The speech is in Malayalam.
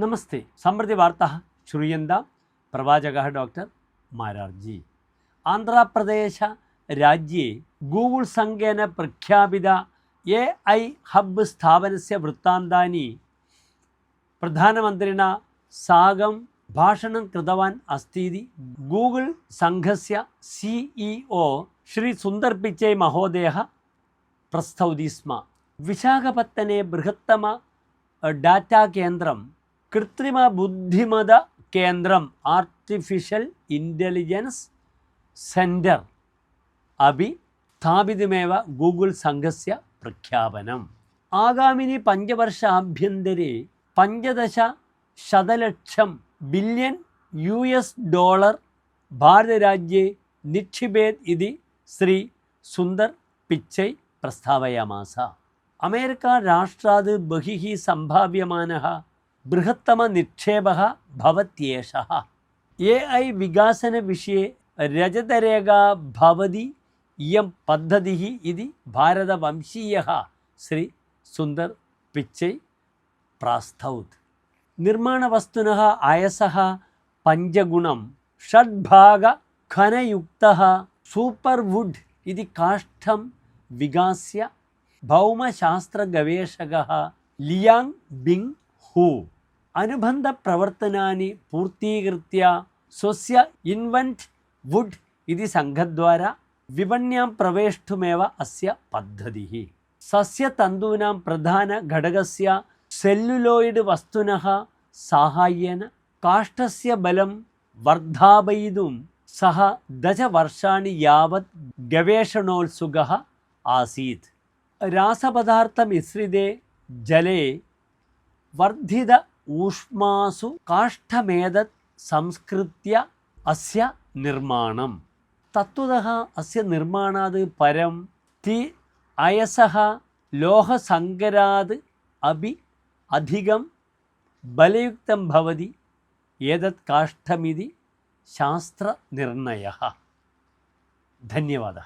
നമസ്തേ. സമൃദ്ധി വാർത്ത ശ്രീയന്ത പ്രവാചക ഡോക്ടർ മാരാർജി. ആന്ധ്രാപ്രദേശ രാജ്യേ ഗൂഗിൾ സംഖ്യേന പ്രഖ്യാപിത എ ഐ ഹബ്ബ് സ്ഥാപനസ്യ വൃത്താന്താനി പ്രധാനമന്ത്രിണ സാകം ഭാഷണം കൃതവാൻ അസ്തീതി ഗൂഗിൾ സംഘസ്യ സിഇഒ ശ്രീ സുന്ദർ പിച്ചൈ മഹോദയ പ്രസ്തൗതി സ്മ. വിശാഖപത്തനെ ബൃഹത്തമ ഡാറ്റാ കേന്ദ്രം കൃത്രിമ ബുദ്ധിമത കേന്ദ്രം ആർട്ടിഫിഷ്യൽ ഇന്റലിജൻസ് സെന്റർ അഭി സ്ഥാപിതമേവ ഗൂഗിൾ സംഘസ്യ പ്രഖ്യാപനം. ആഗാമിനി പഞ്ചവർഷാഭ്യന്തരെ പഞ്ചദശ ശതലക്ഷം ബില്യൺ യു എസ് ഡോളർ ഭാരതരാജ്യെ നിക്ഷിപേത് ഇതി ശ്രീ സുന്ദർ പിച്ചൈ പ്രസ്താവയാമാസ. അമേരിക്ക രാഷ്ട്രാത് ബഹിഹി സംഭാവ്യമാനഹ ബൃഹത്തമ നിക്ഷേപ ഭവത്യേഷ എ ഐ വികാസന വിഷയെ രജതരേഖാ ഭവതി ഇയം പദ്ധതി ഇതി ഭാരതവംശീയ ശ്രീ സുന്ദർ പിച്ചൈ പ്രാസ്തൗത് നിർമ്മാണവസ്തുന അയസ പഞ്ചഗുണം ഷഡ്ഭാഗ ഖനയുക്ത സൂപ്പർവുഡ് ഇതി കാഷ്ഠം വികാസ്യ ഭൗമശാസ്ത്രഗവേഷക ലിയാങ് ബിങ് ഹു. അനുബന്ധ പ്രവർത്തനാനി പൂർത്തീകൃത്യ സ്വസ്യ ഇൻവെന്റ് വുഡ് ഇതി സംഘദ്വാര വിപണ്യാം പ്രവേഷ്ടുമേവ അസ്യ പദ്ധതി സസ്യതന്തൂനാം പ്രധാന ഘടകസ്യ സെല്ലുലോയിഡ് വസ്തുനഃ സാഹായ്യേന കാഷ്ടസ്യ ബലം വർദ്ധാപയിതും സഹ ദശവർഷാണി യാവത് ഗവേഷണോത്സുക ആസീത്. രാസപദാർത്ഥമിശ്രിതേ ജലേ വർദ്ധിത ഊഷ്മാസു കാഷ്ഠമേതത് സംസ്കൃത്യ അസ്യ നിർമ്മാണം. തത്വത അസ്യ നിർമ്മാണാത് പരം തി അയസ ലോഹസങ്കരാത് അഭി അധികം ബലയുക്തം ഭവതി ഏതത് കാഷ്ഠമിതി ശാസ്ത്രനിർണയ ധന്യവാദ